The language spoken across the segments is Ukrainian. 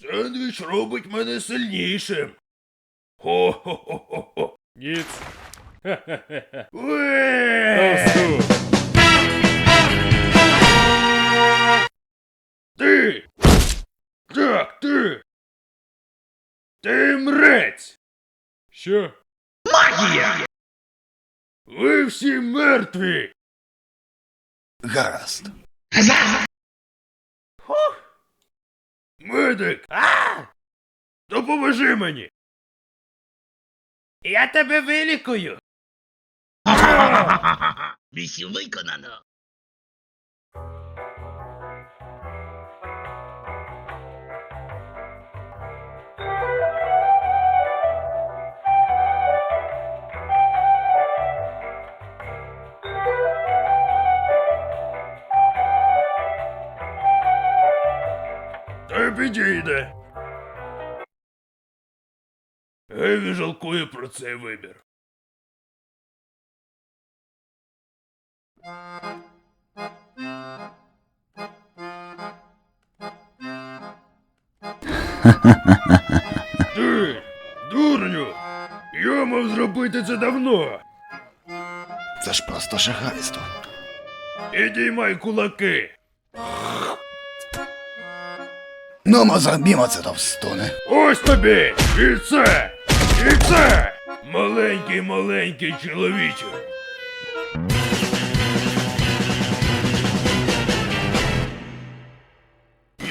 Сендвіч робить мене сильнішим. Хо-хо-хо-хо-хо. Ніц. Товстун. Ти! Так, ти! Ти мрець! Що? Магія! Ви всі мертві! Гаразд. Медик! А! Допоможи мені! Я тебе вилікую! Місію виконано. Та підійде. Геві жалкує про цей вибір. Ти, дурню! Я мав зробити це давно. Це ж просто шахрайство. Підіймай кулаки. Ну, ми зробімо це товстоне. Ось тобі! І це! І це! Маленький маленький чоловіче.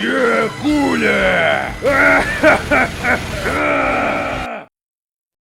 Є куля! Ха-ха-ха-ха!